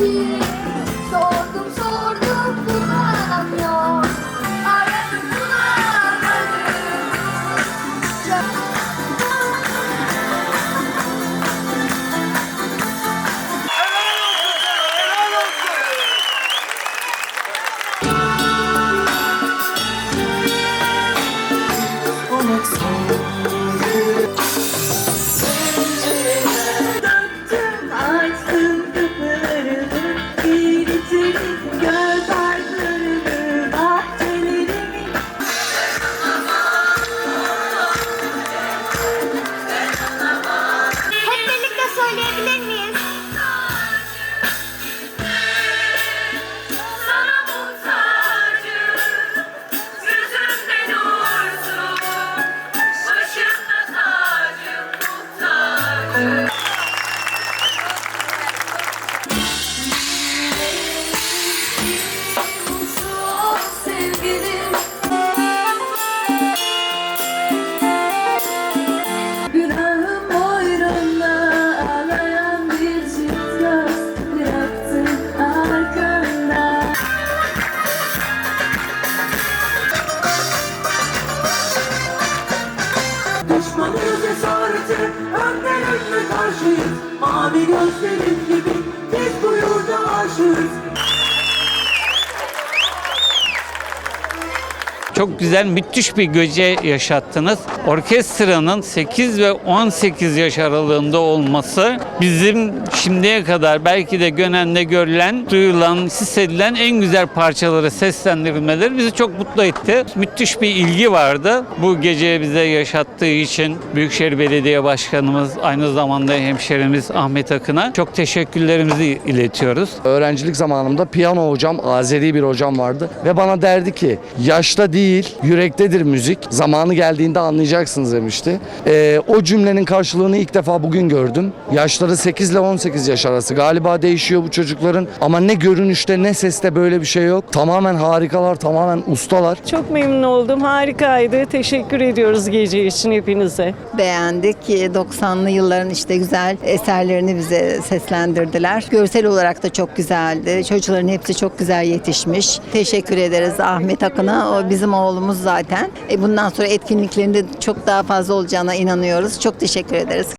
So karşı Önlerinde karşıyız. Mavi gözlerin gibi Biz bu yurda aşığız Çok güzel, müthiş bir gece yaşattınız. Orkestranın 8 ve 18 yaş aralığında olması bizim şimdiye kadar belki de Gönen'de görülen, duyulan, hissedilen en güzel parçaları seslendirmeleri bizi çok mutlu etti. Müthiş bir ilgi vardı. Bu gece bize yaşattığı için Büyükşehir Belediye Başkanımız, aynı zamanda hemşerimiz Ahmet Akın'a çok teşekkürlerimizi iletiyoruz. Öğrencilik zamanımda piyano hocam, Azeri bir hocam vardı ve bana derdi ki yaşta değil yürektedir müzik. Zamanı geldiğinde anlayacaksınız demişti. Ee, o cümlenin karşılığını ilk defa bugün gördüm. Yaşları 8 ile 18 yaş arası. Galiba değişiyor bu çocukların ama ne görünüşte ne seste böyle bir şey yok. Tamamen harikalar, tamamen ustalar. Çok memnun oldum. Harikaydı. Teşekkür ediyoruz gece için hepinize. beğendik. ki 90'lı yılların işte güzel eserlerini bize seslendirdiler. Görsel olarak da çok güzeldi. Çocukların hepsi çok güzel yetişmiş. Teşekkür ederiz Ahmet Akın'a. O bizim oğlumuz zaten. E bundan sonra etkinliklerinde çok daha fazla olacağına inanıyoruz. Çok teşekkür ederiz.